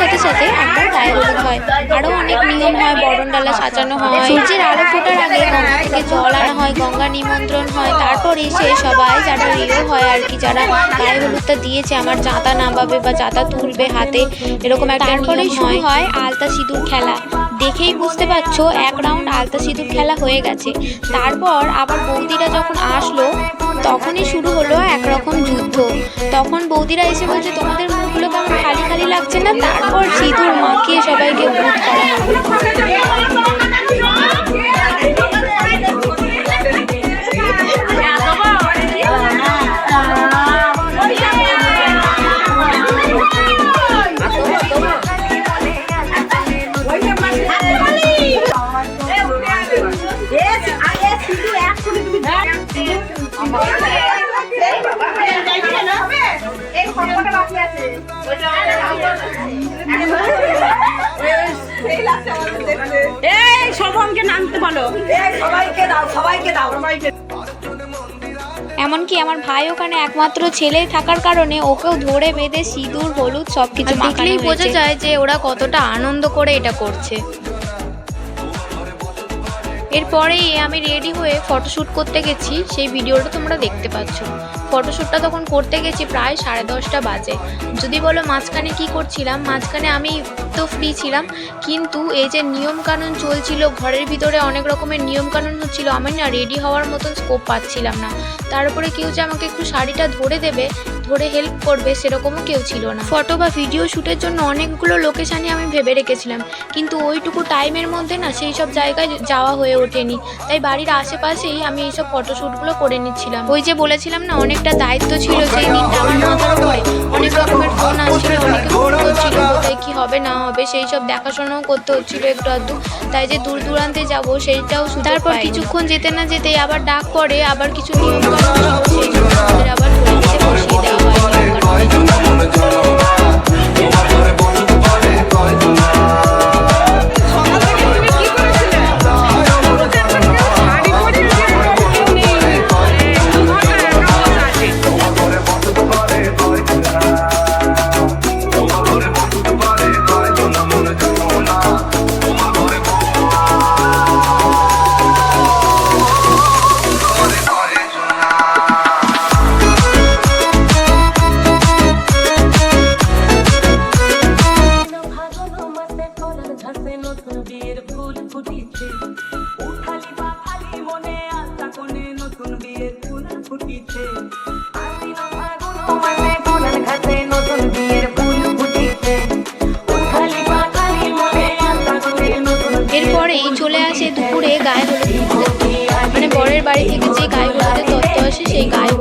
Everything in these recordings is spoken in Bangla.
সাথে সাথে একবার গায়ে হলুদ হয়। আরও অনেক নিয়ম হয় বরণ ডালা সাজানো হয়। সূর্যের আলো ফোটার আগে গঙ্গা থেকে জল আনা হয় গঙ্গা নিমন্ত্রণ হয়। তারপর এসে সবাই যারা রিও হয় আর কি যারা গায়ে হলুদটা দিয়েছে আমার জাতা নামাবে বা জাতা তুলবে হাতে এরকম একটা তারপরে শুরু হয়। আলতা সিঁদুর খেলা। দেখেই বুঝতে পারছ এক রাউন্ড আলতা সিঁদুর খেলা হয়ে গেছে। তারপর আবার বৌদিরা যখন আসলো তখনই শুরু হলো একরকম যুদ্ধ। তখন বৌদিরা এসে বলছে তোমাদের কেমন খালি খালি লাগছে না তারপর সিঁদুর মাখিয়ে সবাইকে ভূত করা। এই শোভনকে নামতে বলো। সবাইকে দাও সবাইকে দাও সবাইকে এমনকি আমার ভাই ওখানে একমাত্র ছেলে থাকার কারণে ওকেও ধরে বেঁধে সিঁদুর হলুদ সবকিছু দেখলেই বোঝা যায় যে ওরা কতটা আনন্দ করে এটা করছে। এরপরেই আমি রেডি হয়ে ফটোশ্যুট করতে গেছি সেই ভিডিওটা তোমরা দেখতে পাচ্ছ। ফটোশ্যুটটা তখন করতে গেছি প্রায় সাড়ে দশটা বাজে। যদি বলো মাঝখানে কি করছিলাম, মাঝখানে আমি তো ফ্রি ছিলাম, কিন্তু এই যে নিয়মকানুন চলছিল, ঘরের ভিতরে অনেক রকমের নিয়মকানুন হচ্ছিল, আমি না রেডি হওয়ার মতন স্কোপ পাচ্ছিলাম না। তারপরে কেউ যে আমাকে একটু শাড়িটা ধরে দেবে, ধরে হেল্প করবে, সেরকমও কেউ ছিল না। ফটো বা ভিডিও শ্যুটের জন্য অনেকগুলো লোকেশানই আমি ভেবে রেখেছিলাম, কিন্তু ওইটুকু টাইমের মধ্যে না সেই সব জায়গায় যাওয়া হয়ে ওঠেনি। তাই বাড়ির আশেপাশেই আমি এইসব ফটোশ্যুটগুলো করে নিচ্ছিলাম। ওই যে বলেছিলাম না অনেকটা দায়িত্ব ছিল যে দিনটা আমার মাথার উপরে অনেক রকমের ফোন আসছিল অনেকে ফোন করছিল কোথায় কী হবে না হবে সেই সব দেখাশোনাও করতে হচ্ছিল একটু আধটু। তাই যে দূর দূরান্তে যাব সেইটাও তারপর কিছুক্ষণ যেতে না যেতেই আবার ডাক পরে আবার কিছু নিয়ম বাড়ি থেকে যে গায়ে তথ্য আসে সেই গায়ে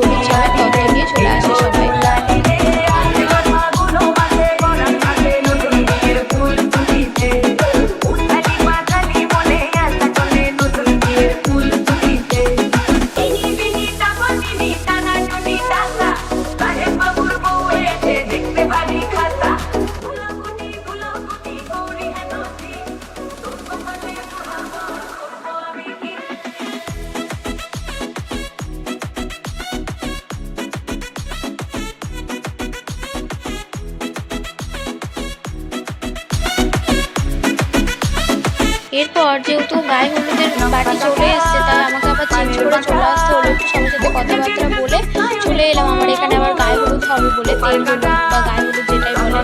এরপর যেহেতু গায়ে হলুদের বাড়ি চলে এসছে, তাই আমাকে আবার চেঞ্জ করে চলে আসতে হলো। একটু সবার সাথে কথাবার্তা বলে চলে এলাম। আমার এখানে আবার গায়ে হলুদ হবে বলে তেল হলুদ বা গায়ে হলুদ যেটাই বলে